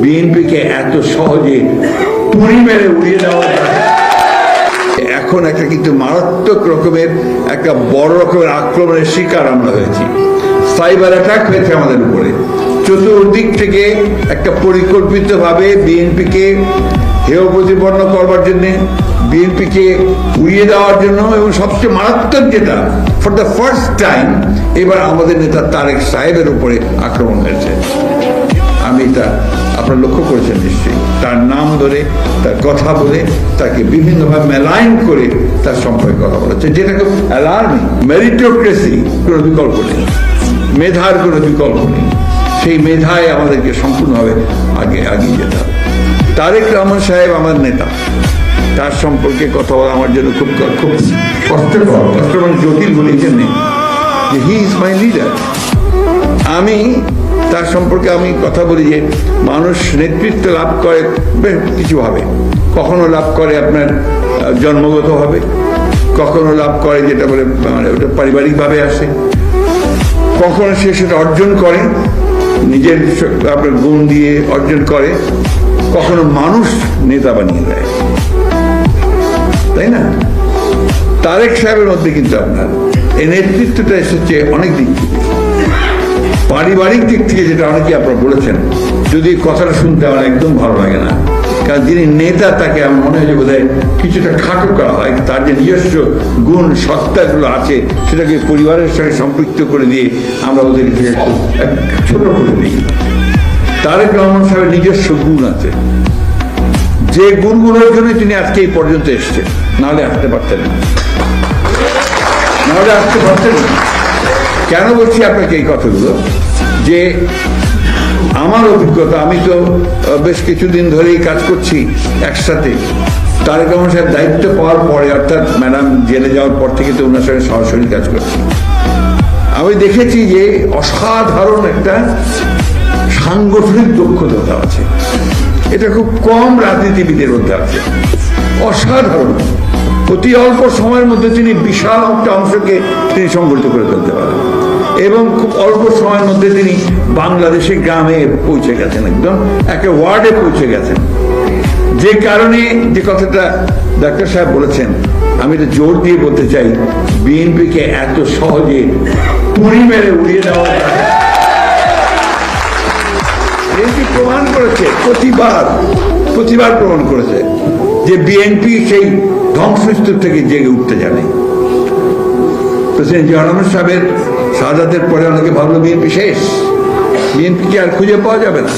বিএনপিকে এত সহজে পুরি মেরে উড়িয়ে দেওয়া যায়। এখন একটা কিন্তু মারাত্মক রকমের, একটা বড় রকমের আক্রমণের শিকার আমরা হয়েছি। সাইবার অ্যাটাক হয়েছে আমাদের উপরে। চতুর্দিক থেকে একটা পরিকল্পিতভাবে বিএনপিকে হেয় প্রতিপন্ন করবার জন্য, বিএনপিকে উড়িয়ে দেওয়ার জন্য এবং সবচেয়ে মারাত্মক যেটা ফর দ্য ফার্স্ট টাইম এবার আমাদের নেতা তারেক সাহেবের উপরে আক্রমণ হয়েছে। আমি তা আপনারা লক্ষ্য করেছেন নিশ্চয়ই। তার নাম ধরে, তার কথা বলে, তাকে বিভিন্নভাবে মেলাইন করে তার সম্পর্কে কথা বলেছে যেটা খুব অ্যালার্মিং মেরিটোক্রেসি কোনো বিকল্প নেই। মেধার কোনো বিকল্প নেই। সেই মেধায় আমাদেরকে সম্পূর্ণভাবে আগে এগিয়ে যেতে হবে। তারেক রহমান সাহেব আমার নেতা। তার সম্পর্কে কথা বলা আমার জন্য খুব খুব কষ্টকর। কষ্ট মানে জটিল বলে জন্যে যে হি ইজ মাই লিডার আমি সম্পর্কে আমি কথা বলি যে মানুষ নেতৃত্ব লাভ করে বেশ কিছুভাবে কখনো লাভ করে আপনার জন্মগতভাবে কখনো লাভ করে যেটা বলে মানে ওটা পারিবারিকভাবে আসে। কখনো সে সেটা অর্জন করে, নিজের আপনার গুণ দিয়ে অর্জন করে, কখনো মানুষ নেতা বানিয়ে দেয়। তাই না? তারেক সাহেবের মধ্যে কিন্তু আপনার, এই নেতৃত্বটা এসেছে অনেক দিক থেকে। পারিবারিক দিক থেকে যেটা অনেকে আপনারা বলেছেন, যদি কথাটা শুনতে আমার একদম ভালো লাগে না। কারণ যিনি নেতা, তাকে আমার মনে হয় যে বোধহয় কিছুটা খাটো করা হয়। তার যে নিজস্ব গুণ, সত্তাগুলো আছে, সেটাকে পরিবারের সঙ্গে সম্পৃক্ত করে দিয়ে আমরা ওদের ছোট করে দিই। তারেক রহমান সাহেবের নিজস্ব গুণ আছে। যে গুণগুলোর জন্য তিনি আজকে এই পর্যন্ত এসছেন। নাহলে আসতে পারতেন না। নাহলে আসতে পারতেন না। কেন বলছি আপনাকে এই কথাগুলো? যে আমার অভিজ্ঞতা, আমি তো বেশ কিছুদিন ধরেই কাজ করছি একসাথে। তারেক রহমান সাহেব দায়িত্ব পাওয়ার পরে, অর্থাৎ ম্যাডাম জেলে যাওয়ার পর থেকে তো ওনার সঙ্গে সরাসরি কাজ করছি। আমি দেখেছি যে অসাধারণ একটা সাংগঠনিক দক্ষতা আছে। এটা খুব কম রাজনীতিবিদের মধ্যে আছে। অসাধারণ। অতি অল্প সময়ের মধ্যে তিনি বিশাল একটা অংশকে তিনি সংগঠিত করে ফেলতে পারেন। এবং খুব অল্প সময়ের মধ্যে তিনি বাংলাদেশের গ্রামে পৌঁছে গেছেন একদম, একটা ওয়ার্ডে পৌঁছে গেছেন। যে কারণে যে কথাটা ডাক্তার সাহেব বলেছেন, আমি এটা জোর দিয়ে বলতে চাই, বিএনপিকে এত সহজে পুরি মেরে উড়িয়ে দেওয়া বিএনপি প্রমাণ করেছে, প্রতিবার প্রতিবার প্রমাণ করেছে যে বিএনপি সেই ধ্বংসস্তূপ থেকে জেগে উঠতে জানে। প্রেসিডেন্ট জিয়া সাহেবের সাদাতের পরে অনেকে ভাবলো বিএনপি শেষ। বিএনপিকে আর খুঁজে পাওয়া যাবে না?